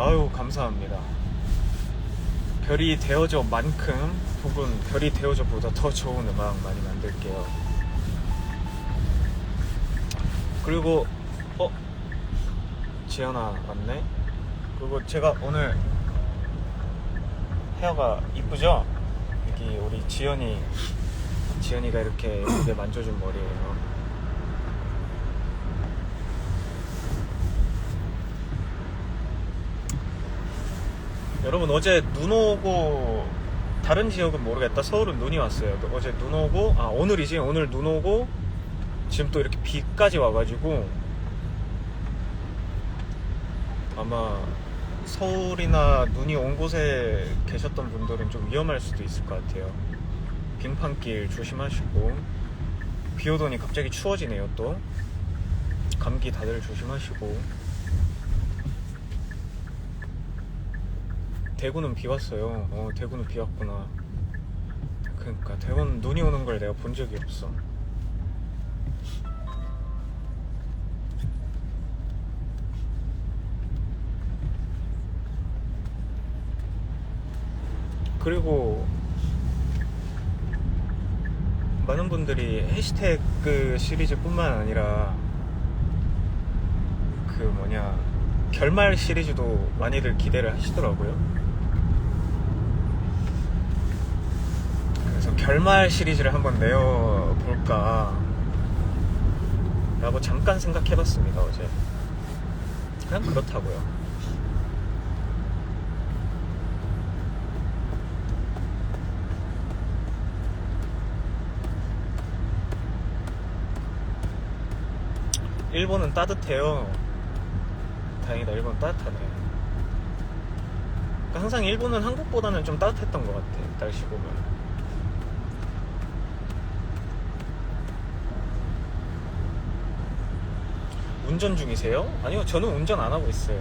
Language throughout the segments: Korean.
아유 감사합니다. 별이 되어져 만큼 혹은 별이 되어져 보다 더 좋은 음악 많이 만들게요. 그리고 어 지연아 왔네. 그리고 제가 오늘 헤어가 이쁘죠? 여기 우리 지연이 지연이가 이렇게 무대 만져준 머리예요. 여러분 어제 눈 오고 다른 지역은 모르겠다. 서울은 눈이 왔어요. 어제 눈 오고 아 오늘이지 오늘 눈 오고 지금 또 이렇게 비까지 와가지고 아마 서울이나 눈이 온 곳에 계셨던 분들은 좀 위험할 수도 있을 것 같아요. 빙판길 조심하시고 비 오더니 갑자기 추워지네요 또 감기 다들 조심하시고 대구는 비 왔어요. 어, 대구는 비 왔구나. 그러니까 대구는 눈이 오는 걸 내가 본 적이 없어. 그리고 많은 분들이 해시태그 시리즈뿐만 아니라 그 뭐냐 결말 시리즈도 많이들 기대를 하시더라고요. 그래서 결말 시리즈를 한번 내어볼까 라고 잠깐 생각해봤습니다 어제. 그냥 그렇다고요. 일본은 따뜻해요. 다행이다. 일본 따뜻하네. 그러니까 항상 일본은 한국보다는 좀 따뜻했던 것 같아. 날씨 보면. 운전 중이세요? 아니요, 저는 운전 안 하고 있어요.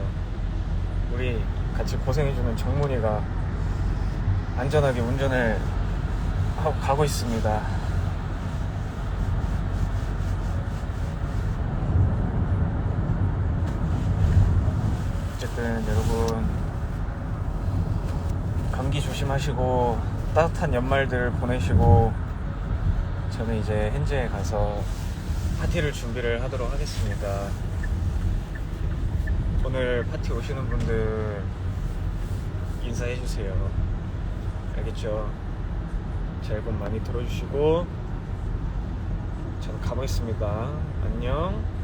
우리 같이 고생해주는 정문이가 안전하게 운전을 하고 가고 있습니다. 어쨌든 여러분 감기 조심하시고 따뜻한 연말들 보내시고 저는 이제 현지에 가서 파티를 준비를 하도록 하겠습니다. 오늘 파티 오시는 분들 인사해 주세요. 알겠죠? 제 앨범 많이 들어주시고 저는 가보겠습니다. 안녕.